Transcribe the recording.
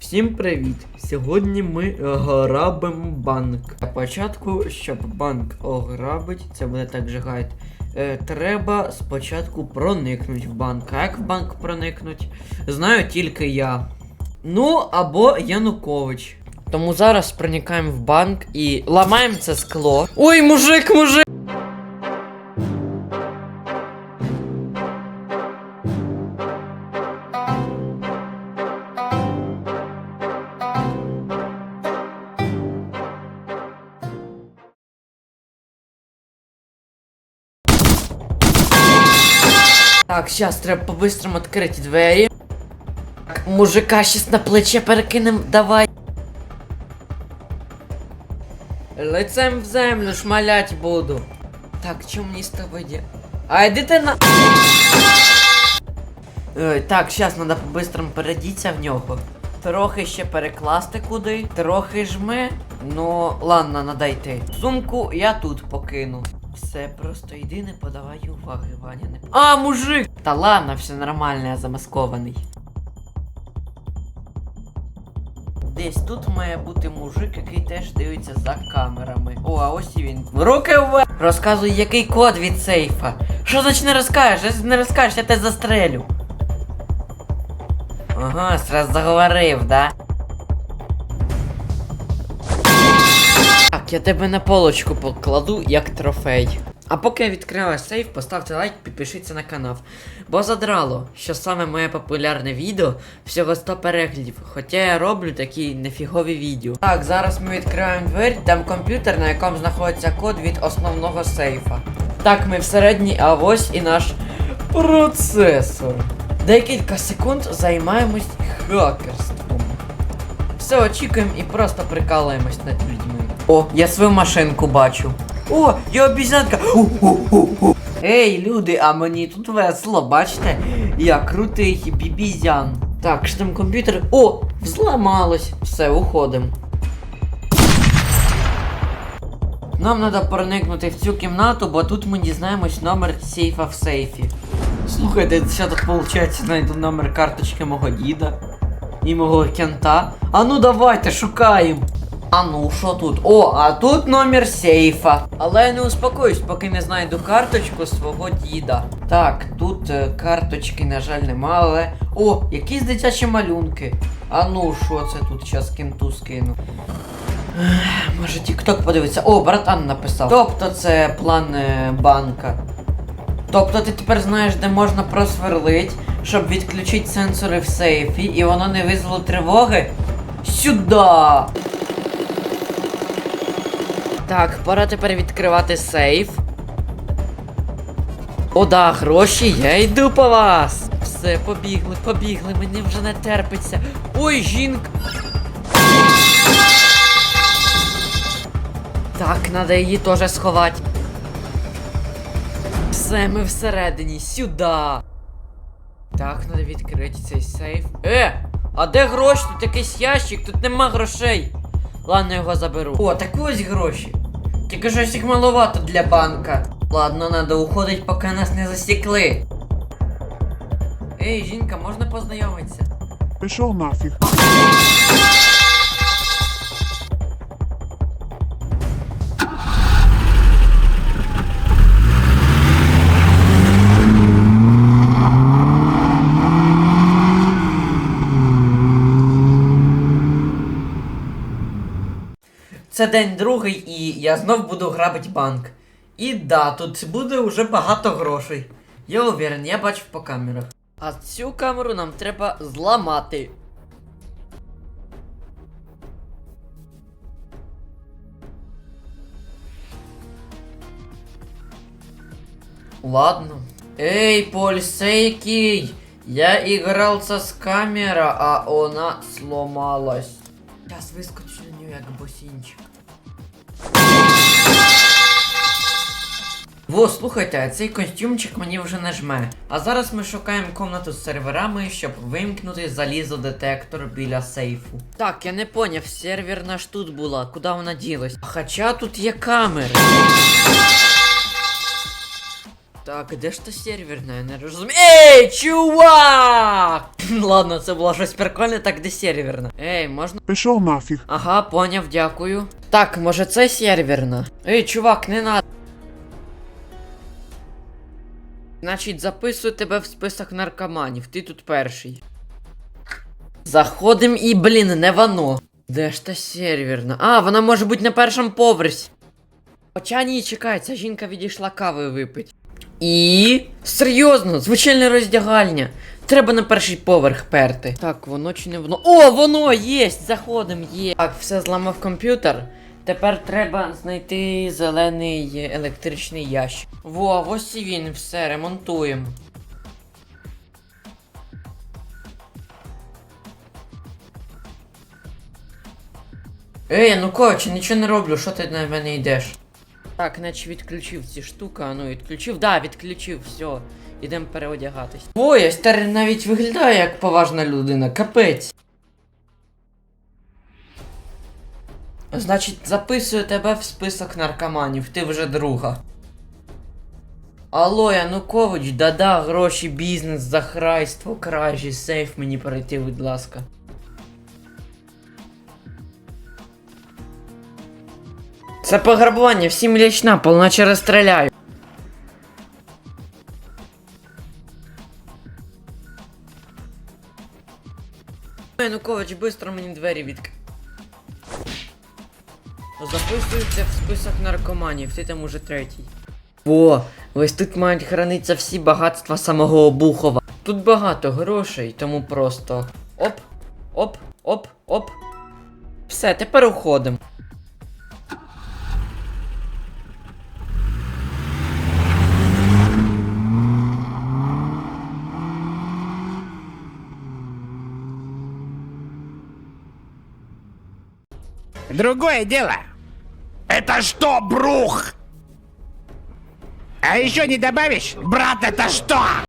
Всім привіт! Сьогодні ми ограбимо банк. Для початку, щоб банк ограбить, це буде так же гайд. Е, треба спочатку проникнути в банк. А як в банк проникнуть? Знаю тільки я. Ну, або Янукович. Тому зараз проникаємо в банк і ламаємо це скло. Ой, мужик, мужик! Так, сейчас треба по-быстрому відкрити двері. Так, мужика щас на плече перекинем, давай. Лицем в землю шмалять буду. Так, чому мені з тобою де? А йди ти на. Так, щас треба по-быстрому передіться в нього. Трохи ще перекласти куди, трохи жми. Ну, ладно, надо йти. Сумку я тут покину. Все, просто йди, не подавай уваги, Ваня. Не... А, мужик! Та ладно, все нормально, я замаскований. Десь тут має бути мужик, який теж дивиться за камерами. О, а ось і він. Руки вверх! Розказуй, який код від сейфа. Що значить не розкажеш? Якщо не розкажеш, я тебе застрелю. Ага, сразу заговорив, да? Так, я тебе на полочку покладу як трофей. А поки я відкриваю сейф, поставте лайк, підпишіться на канал. Бо задрало, що саме моє популярне відео всього 100 переглядів, хоча я роблю такі нефігові відео. Так, зараз ми відкриваємо двері, там комп'ютер, на якому знаходиться код від основного сейфа. Так, ми всередині, а ось і наш процесор. Декілька секунд займаємось хакерством. Все очікуємо і просто прикалуємось над людьми. О, я свою машинку бачу. О, я обіцянка. Ей, люди, а мені тут весело, бачите? Я крутий бібізян. Так, що там комп'ютер. О, взламалось. Все, уходимо. Нам треба проникнути в цю кімнату, бо тут ми дізнаємось номер сейфа в сейфі. Слухайте, що тут виходить, знайду номер карточки мого діда і мого кента. А ну давайте, шукаємо. А ну, що тут? О, а тут номер сейфа. Але я не успокоюсь, поки не знайду карточку свого діда. Так, тут е, карточки, на жаль, нема, але. О, якісь дитячі малюнки. А ну, що це тут? Щас кенту скину. Ех, Може тік-ток подивиться. О, братан написав. Тобто це план е, банка. Тобто ти тепер знаєш, де можна просверлить, щоб відключити сенсори в сейфі, і воно не визвало тривоги? Сюда! Так, пора тепер відкривати сейф. О, да, гроші, я йду по вас. Все, побігли, побігли, мені вже не терпиться. Ой, жінка. Так, треба її теж сховати. Все, ми всередині, сюди. Так, треба відкрити цей сейф. Е! А де гроші? Тут якийсь ящик, тут нема грошей. Ладно, його заберу. О, так ось гроші. Тільки щось їх маловато для банка. Ладно, треба уходить, поки нас не засікли. Ей, жінка, можна познайомитися? Пішов нафіг. Це день другий, і я знов буду грабити банк. І да, тут буде вже багато грошей. Я уверен, я бачив по камерах. А цю камеру нам треба зламати. Ладно. Эй, полицейский! Я игрался с камера, а она сломалась. Сейчас выскочу на як босінчик. Во, слухайте, цей костюмчик мені вже не жме. А зараз ми шукаємо комнату з серверами, щоб вимкнути залізодетектор біля сейфу. Так, я не поняв, серверна ж тут була, куди вона ділась? Хоча тут є камери. Так, де ж та серверна? Я не розумію. Ей, чувак! Ладно, це було щось прикольне, так де серверна? Ей, можна. Пішов нафіг. Ага, поняв, дякую. Так, може це серверна? Ей, чувак, не надо. Значить, записую тебе в список наркоманів, ти тут перший. Заходим і, блін, не воно. Де ж та серверна? А, вона може бути на першому поверсі. Хоча ні, чекай, ця жінка відійшла кави випить. І. Серйозно, звичайне роздягальня. Треба на перший поверх перти. Так, воно чи не воно. О, воно єсть! Заходим, є. Так, все зламав комп'ютер. Тепер треба знайти зелений електричний ящик. Во, ось і він, все, ремонтуємо. Ей, ну коротше, нічого не роблю, що ти на мене йдеш? Так, наче відключив ці штуки, а ну відключив, да, відключив, все. Ідемо переодягатись. Ой, ось тепер навіть виглядає як поважна людина, капець. Значить, записую тебе в список наркоманів, ти вже друга. Алло, Янукович, да-да, гроші, бізнес, захрайство, кражі, сейф мені перейти, будь ласка. Це пограбування, всім лічна, полначе розстріляю. Янукович, быстро мені двері відк... Записуйте в список наркоманів, ти там уже третій. О, ось тут мають хранитися всі багатства самого Обухова. Тут багато грошей, тому просто. Оп, оп, оп, оп. Все, тепер уходимо. Другое дело. Это что, брух? А еще не добавишь? Брат, это что?